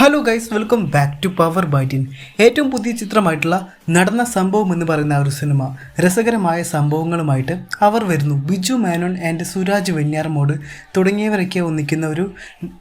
Hello guys welcome back to power ബൈറ്റിൻ ഏറ്റവും പുതിയ ചിത്രമായിട്ടുള്ള നടന്ന സംഭവം എന്ന് പറയുന്ന ഒരു സിനിമ രസകരമായ സംഭവങ്ങളുമായിട്ട് അവർ വരുന്നു. ബിജു മേനോൻ ആൻഡ് സുരാജ് വെഞ്ഞാറമോട് തുടങ്ങിയവരൊക്കെ ഒന്നിക്കുന്ന ഒരു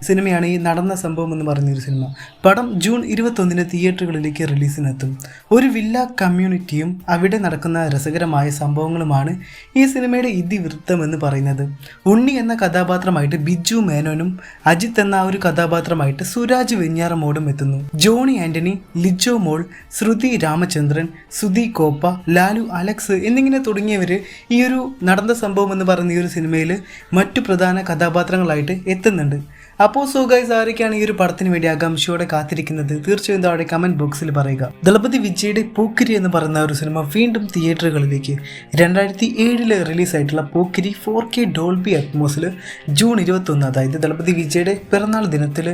സിനിമയാണ് ഈ നടന്ന സംഭവം എന്ന് പറയുന്ന ഒരു സിനിമ. പടം ജൂൺ ഇരുപത്തൊന്നിന് തിയേറ്ററുകളിലേക്ക് റിലീസിനെത്തും. ഒരു വില്ല കമ്മ്യൂണിറ്റിയും അവിടെ നടക്കുന്ന രസകരമായ സംഭവങ്ങളുമാണ് ഈ സിനിമയുടെ ഇതിവൃത്തം എന്ന് പറയുന്നത്. ഉണ്ണി എന്ന കഥാപാത്രമായിട്ട് ബിജു മേനോനും അജിത് എന്ന ഒരു കഥാപാത്രമായിട്ട് സുരാജ് വെഞ്ഞാറമോടും എത്തുന്നു. ജോണി ആന്റണി ലിജോ മോൾ ശ്രുതി രാമചന്ദ്രൻ സുധി കോപ്പ ലാലു അലക്സ് എന്നിങ്ങനെ തുടങ്ങിയവർ ഈ ഒരു നടന്ന സംഭവം എന്ന് പറയുന്ന ഈ ഒരു സിനിമയിൽ മറ്റു പ്രധാന കഥാപാത്രങ്ങളായിട്ട് എത്തുന്നുണ്ട്. അപ്പോൾ സോ ഗൈസ് ആരൊക്കെയാണ് ഈ ഒരു പടത്തിന് വേണ്ടി ആകാംക്ഷയോടെ കാത്തിരിക്കുന്നത്? തീർച്ചയായും താഴെ കമന്റ് ബോക്സിൽ പറയുക. ദളപതി വിജയുടെ പൂക്കിരി എന്ന് പറയുന്ന ഒരു സിനിമ വീണ്ടും തിയേറ്ററുകളിലേക്ക് രണ്ടായിരത്തി ഏഴിൽ റിലീസായിട്ടുള്ള പൂക്കിരി ഫോർ കെ ഡോൾബി അറ്റ്മോസിൽ ജൂൺ ഇരുപത്തൊന്ന് അതായത് ദളപതി വിജയുടെ പിറന്നാൾ ദിനത്തിൽ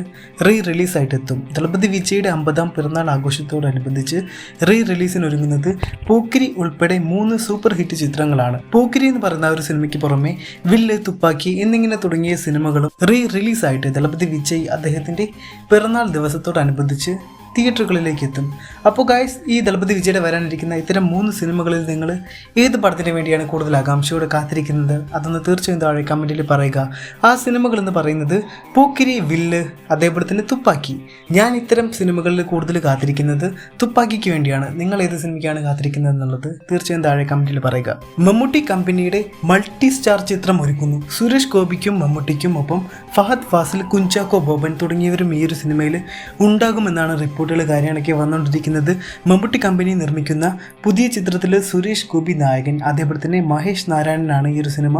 റീ റിലീസായിട്ട് എത്തും. ദളപതി വിജയുടെ അമ്പതാം പിറന്നാൾ ആഘോഷത്തോടനുബന്ധിച്ച് റീ റിലീസിന് ഒരുങ്ങുന്നത് പൂക്കിരി ഉൾപ്പെടെ മൂന്ന് സൂപ്പർ ഹിറ്റ് ചിത്രങ്ങളാണ്. പൂക്കിരി എന്ന് പറയുന്ന ഒരു സിനിമയ്ക്ക് പുറമെ വില്ല് തുപ്പാക്കി എന്നിങ്ങനെ തുടങ്ങിയ സിനിമകളും റീ റിലീസായിട്ട് ദളപതി വിജയ് അദ്ദേഹത്തിന്റെ പിറന്നാൾ ദിവസത്തോടനുബന്ധിച്ച് തിയേറ്ററുകളിലേക്ക് എത്തും അപ്പോൾ ഗായ്സ് ഈ ദളപതി വിജയുടെ വരാനിരിക്കുന്ന ഇത്തരം മൂന്ന് സിനിമകളിൽ നിങ്ങൾ ഏത് പടത്തിന് വേണ്ടിയാണ് കൂടുതൽ ആകാംക്ഷയോടെ കാത്തിരിക്കുന്നത്? അതൊന്ന് തീർച്ചയായും താഴെ കമന്റിൽ പറയുക. ആ സിനിമകൾ എന്ന് പറയുന്നത് പൂക്കിരി വില്ല് അതേപോലെ തന്നെ തുപ്പാക്കി. ഞാൻ ഇത്തരം സിനിമകളിൽ കൂടുതൽ കാത്തിരിക്കുന്നത് തുപ്പാക്കിക്ക് വേണ്ടിയാണ്. നിങ്ങൾ ഏത് സിനിമയ്ക്കാണ് കാത്തിരിക്കുന്നത് എന്നുള്ളത് തീർച്ചയായും താഴെ കമന്റിൽ പറയുക. മമ്മൂട്ടി കമ്പനിയുടെ മൾട്ടി സ്റ്റാർ ചിത്രം ഒരുക്കുന്നു. സുരേഷ് ഗോപിക്കും മമ്മൂട്ടിക്കും ഒപ്പം ഫഹദ് ഫാസിൽ കുഞ്ചാക്കോ ബോബൻ തുടങ്ങിയവരും ഈ ഒരു സിനിമയിൽ ഉണ്ടാകുമെന്നാണ് റിപ്പോർട്ടുകൾ കാര്യങ്ങളൊക്കെ വന്നുകൊണ്ടിരിക്കുന്നത് മമ്മൂട്ടി കമ്പനി നിർമ്മിക്കുന്ന പുതിയ ചിത്രത്തിൽ സുരേഷ് ഗോപി നായകൻ അതേപോലെ തന്നെ മഹേഷ് നാരായണനാണ് ഈ ഒരു സിനിമ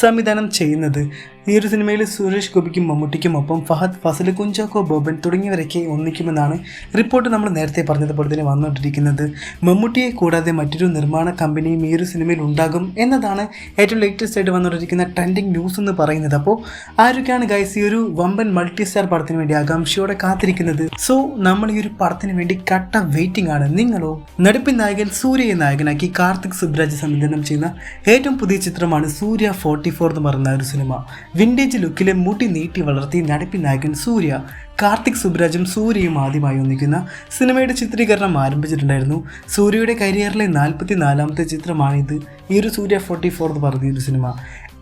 സംവിധാനം ചെയ്യുന്നത്. ഈ ഒരു സിനിമയിൽ സുരേഷ് ഗോപിക്കും മമ്മൂട്ടിക്കും ഒപ്പം ഫഹദ് ഫസൽ കുഞ്ചാക്കോ ബോബൻ തുടങ്ങിയവരൊക്കെ ഒന്നിക്കുമെന്നാണ് റിപ്പോർട്ട് നമ്മൾ നേരത്തെ പറഞ്ഞതുപോലെ തന്നെ വന്നുകൊണ്ടിരിക്കുന്നത്. മമ്മൂട്ടിയെ കൂടാതെ മറ്റൊരു നിർമ്മാണ കമ്പനിയും ഈ ഒരു സിനിമയിൽ ഉണ്ടാകും എന്നതാണ് ഏറ്റവും ലേറ്റസ്റ്റ് ആയിട്ട് വന്നുകൊണ്ടിരിക്കുന്ന ട്രെൻഡിങ് ന്യൂസ് എന്ന് പറയുന്നത്. അപ്പോൾ ആരൊക്കെയാണ് ഗൈസ് ഈ ഒരു വമ്പൻ മൾട്ടി സ്റ്റാർ പടത്തിന് വേണ്ടി ആകാംക്ഷയോടെ കാത്തിരിക്കുന്നത്? സോ നമ്മൾ ഈ ഒരു പടത്തിന് വേണ്ടി കട്ട വെയിറ്റിംഗ് ആണ്. നിങ്ങളോ? നടിപ്പിൻ നായകൻ സൂര്യയെ നായകനാക്കി കാർത്തിക് സുബ്രാജ് സംവിധാനം ചെയ്യുന്ന ഏറ്റവും പുതിയ ചിത്രമാണ് സൂര്യ ഫോർട്ടി ഫോർ എന്ന് പറയുന്ന ഒരു സിനിമ. വിന്റേജ് ലുക്കിലെ മുടി നീട്ടി വളർത്തി നടപ്പി നായകൻ സൂര്യ കാർത്തിക് സുബ്രാജും സൂര്യയും ആദ്യമായി ഒന്നിക്കുന്ന സിനിമയുടെ ചിത്രീകരണം ആരംഭിച്ചിട്ടുണ്ടായിരുന്നു. സൂര്യയുടെ കരിയറിലെ നാൽപ്പത്തി നാലാമത്തെ ചിത്രമാണിത്. ഈ ഒരു സൂര്യ ഫോർട്ടി ഫോർ എന്ന് പറഞ്ഞ ഒരു സിനിമ.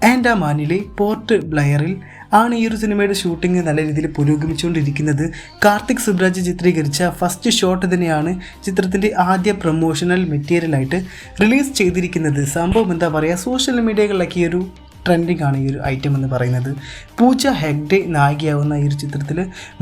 ആൻഡാമാനിലെ പോർട്ട് ബ്ലയറിൽ ആണ് ഈ ഒരു സിനിമയുടെ ഷൂട്ടിംഗ് നല്ല രീതിയിൽ പുരോഗമിച്ചുകൊണ്ടിരിക്കുന്നത്. കാർത്തിക് സുബ്രാജ് ചിത്രീകരിച്ച ഫസ്റ്റ് ഷോട്ട് തന്നെയാണ് ചിത്രത്തിന്റെ ആദ്യ പ്രൊമോഷണൽ മെറ്റീരിയലായിട്ട് റിലീസ് ചെയ്തിരിക്കുന്നത്. സംഭവം എന്താ പറയുക സോഷ്യൽ മീഡിയകളിലൊക്കെ ഒരു ട്രെൻഡിങ് ആണ് ഈ ഒരു ഐറ്റം എന്ന് പറയുന്നത്. പൂജ ഹെഗ്ഡെ നായികയാവുന്ന ഈ ഒരു ചിത്രത്തിൽ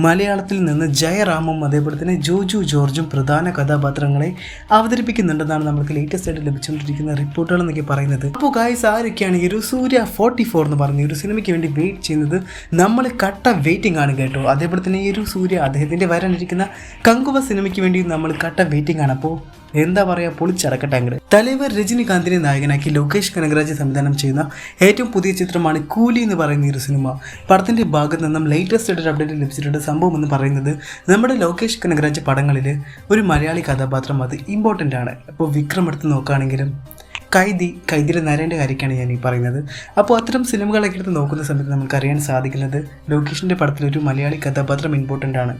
മലയാളത്തിൽ നിന്ന് ജയറാമും അതേപോലെ തന്നെ ജോജു ജോർജും പ്രധാന കഥാപാത്രങ്ങളെ അവതരിപ്പിക്കുന്നുണ്ടെന്നാണ് നമുക്ക് ലേറ്റസ്റ്റ് ആയിട്ട് ലഭിച്ചുകൊണ്ടിരിക്കുന്ന റിപ്പോർട്ടുകൾ എന്നൊക്കെ പറയുന്നത്. അപ്പോൾ ഗായ്സ് ആരൊക്കെയാണ് ഈ ഒരു സൂര്യ ഫോർട്ടി ഫോർ എന്ന് പറഞ്ഞ ഒരു സിനിമയ്ക്ക് വേണ്ടി വെയിറ്റ് ചെയ്യുന്നത്? നമ്മൾ കട്ട വെയിറ്റിംഗ് ആണ് കേട്ടോ. അതേപോലെ തന്നെ ഈ ഒരു സൂര്യ അദ്ദേഹത്തിന്റെ വരാനിരിക്കുന്ന കങ്കുവ സിനിമയ്ക്ക് വേണ്ടി നമ്മൾ കട്ട വെയിറ്റിംഗ് ആണ്. അപ്പോൾ എന്താ പറയാ പൊളിച്ചടക്കട്ടെ അങ്ങോട്ട് തലവർ രജനികാന്തിനെ നായകനാക്കി ലോകേഷ് കനകരാജ് സംവിധാനം ചെയ്യുന്ന ഏറ്റവും പുതിയ ചിത്രമാണ് കൂലി എന്ന് പറയുന്ന ഒരു സിനിമ. പടത്തിന്റെ ഭാഗത്ത് നിന്നും ലേറ്റസ്റ്റ് ആയിട്ട് അപ്ഡേറ്റ് ലഭിച്ചിട്ടുണ്ട്. സംഭവം എന്ന് പറയുന്നത് നമ്മുടെ ലോകേഷ് കനകരാജ് പടങ്ങളിൽ ഒരു മലയാളി കഥാപാത്രം അത് ഇമ്പോർട്ടന്റ് ആണ്. അപ്പോൾ വിക്രം എടുത്ത് നോക്കുകയാണെങ്കിലും കൈദി കൈദിയുടെ നരേന്റെ കാര്യമൊക്കെയാണ് ഞാൻ ഈ പറയുന്നത്. അപ്പോൾ അത്തരം സിനിമകളൊക്കെ എടുത്ത് നോക്കുന്ന സമയത്ത് നമുക്കറിയാൻ സാധിക്കുന്നത് ലോകേഷിന്റെ പടത്തിൽ ഒരു മലയാളി കഥാപാത്രം ഇമ്പോർട്ടന്റ് ആണ്.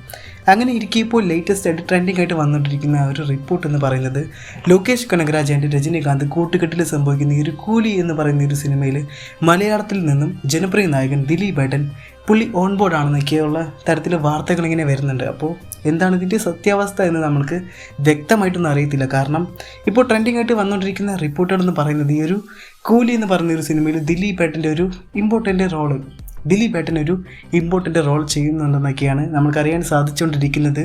അങ്ങനെ ഇരിക്കെ ഇപ്പോൾ ലേറ്റസ്റ്റ് ആയിട്ട് ട്രെൻഡിങ് ആയിട്ട് വന്നുകൊണ്ടിരിക്കുന്ന ഒരു റിപ്പോർട്ട് എന്ന് പറയുന്നത് ലോകേഷ് കനകരാജ് ആൻഡ് രജനീകാന്ത് കൂട്ടുകെട്ടിൽ സംഭവിക്കുന്ന ഈ ഒരു കൂലി എന്ന് പറയുന്ന ഒരു സിനിമയിൽ മലയാളത്തിൽ നിന്നും ജനപ്രിയ നായകൻ ദിലീപ് ഏട്ടൻ പുള്ളി ഓൺ ബോർഡ് ആണെന്നൊക്കെയുള്ള തരത്തിൽ വാർത്തകൾ ഇങ്ങനെ വരുന്നുണ്ട്. അപ്പോൾ എന്താണ് ഇതിന്റെ സത്യാവസ്ഥ എന്ന് നമ്മൾക്ക് വ്യക്തമായിട്ടൊന്നും അറിയത്തില്ല. കാരണം ഇപ്പോൾ ട്രെൻഡിങ് ആയിട്ട് വന്നുകൊണ്ടിരിക്കുന്ന റിപ്പോർട്ടർ എന്ന് പറയുന്നത് ഈ ഒരു കൂലി എന്ന് പറയുന്ന ഒരു സിനിമയിൽ ദിലീപ് ഏട്ടന്റെ ഒരു ഇമ്പോർട്ടന്റ് റോൾ ദിലീപ് ഏട്ടൻ ഒരു ഇമ്പോർട്ടന്റ് റോൾ ചെയ്യുന്നുണ്ടെന്നൊക്കെയാണ് നമുക്കറിയാൻ സാധിച്ചുകൊണ്ടിരിക്കുന്നത്.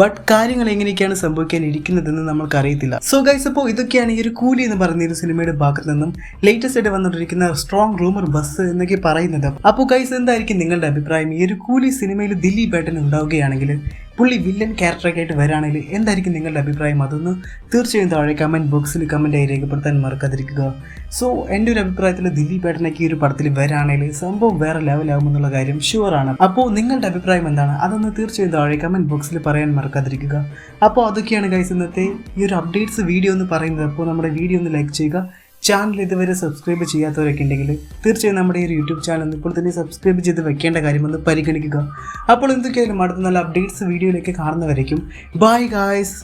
ബട്ട് കാര്യങ്ങൾ എങ്ങനെയൊക്കെയാണ് സംഭവിക്കാൻ ഇരിക്കുന്നതെന്ന് നമുക്കറിയത്തില്ല സോ ഗൈസ് അപ്പോൾ ഇതൊക്കെയാണ് ഈ ഒരു കൂലി എന്ന് പറയുന്ന ഒരു സിനിമയുടെ ഭാഗത്ത് നിന്നും ലേറ്റസ്റ്റ് ആയിട്ട് വന്നുകൊണ്ടിരിക്കുന്ന സ്ട്രോങ് റൂമർ ബസ് എന്നൊക്കെ പറയുന്നത്. അപ്പോൾ ഗൈസ് എന്തായിരിക്കും നിങ്ങളുടെ അഭിപ്രായം? ഈ ഒരു കൂലി സിനിമയിൽ ദിലീപ് ഏട്ടൻ ഉണ്ടാവുകയാണെങ്കിൽ പുള്ളി വില്ലൻ ക്യാരക്ടറൊക്കെ ആയിട്ട് വരാണെങ്കിൽ എന്തായിരിക്കും നിങ്ങളുടെ അഭിപ്രായം? അതൊന്ന് തീർച്ചയായും താഴെ കമന്റ് ബോക്സിൽ കമന്റായി രേഖപ്പെടുത്താൻ മറക്കാതിരിക്കുക. സോ എന്റെ ഒരു അഭിപ്രായത്തിൽ ദിലീപ് ഏട്ടനൊക്കെ ഈ ഒരു പടത്തിൽ വരാണെങ്കിൽ സംഭവം വേറെ ലെവലാകുമെന്നുള്ള കാര്യം ഷുവറാണ് അപ്പോൾ നിങ്ങളുടെ അഭിപ്രായം എന്താണ്? അതൊന്ന് തീർച്ചയായും താഴെ കമന്റ് ബോക്സിൽ പറയാൻ മറക്കാതിരിക്കുക. അപ്പോൾ അതൊക്കെയാണ് ഗൈസ് ഇന്നത്തെ ഈ ഒരു അപ്ഡേറ്റ്സ് വീഡിയോ എന്ന് പറയുന്നത്. അപ്പോൾ നമ്മുടെ വീഡിയോ ഒന്ന് ലൈക്ക് ചെയ്യുക. ചാനൽ ഇതുവരെ സബ്സ്ക്രൈബ് ചെയ്യാത്തവരൊക്കെ ഉണ്ടെങ്കിൽ തീർച്ചയായും നമ്മുടെ ഈ ഒരു യൂട്യൂബ് ചാനൽ ഒന്ന് ഇപ്പോൾ തന്നെ സബ്സ്ക്രൈബ് ചെയ്ത് വെക്കേണ്ട കാര്യമെന്ന് പരിഗണിക്കുക. അപ്പോൾ എന്തൊക്കെയായാലും അടുത്ത നല്ല അപ്ഡേറ്റ്സ് വീഡിയോയിലേക്ക് കാണുന്നവരേക്കും. Bye guys